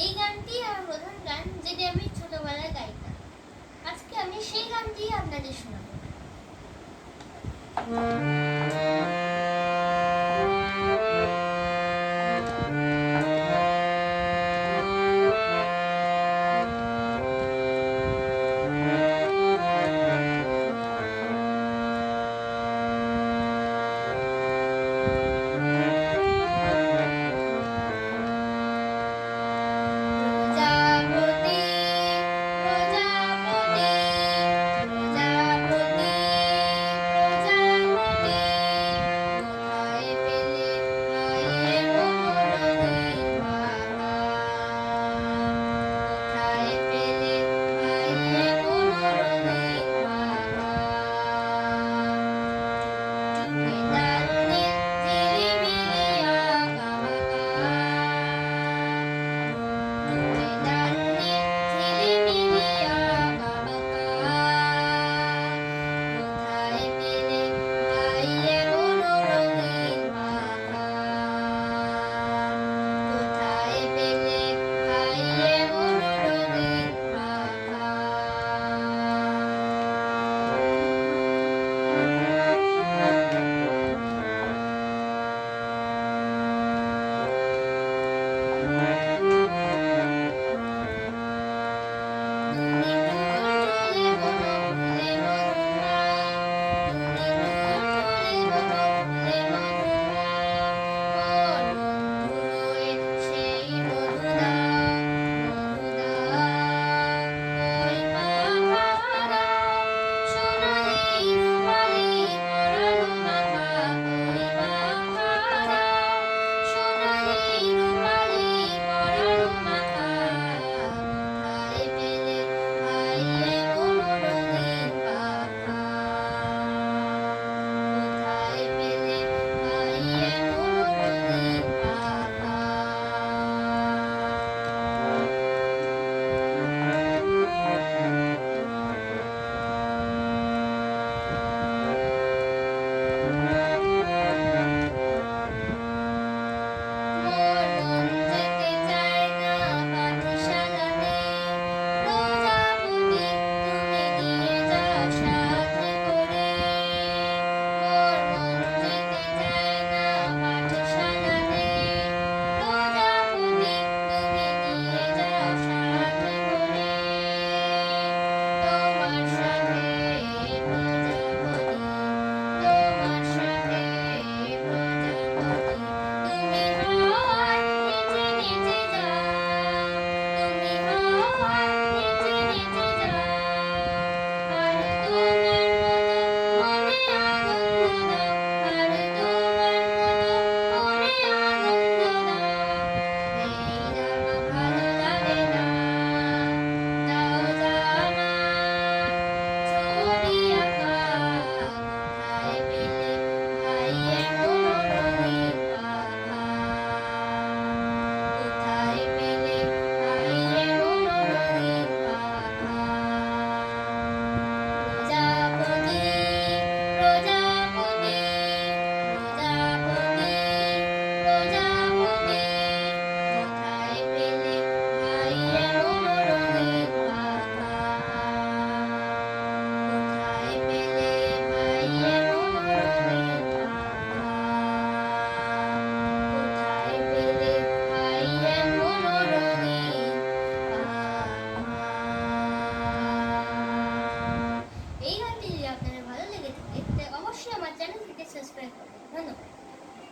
এই গানটি আমার প্রধান গান যেটি আমি ছোটবেলায় গাইতাম। আজকে আমি সেই গানটি আপনাদের শোনাব।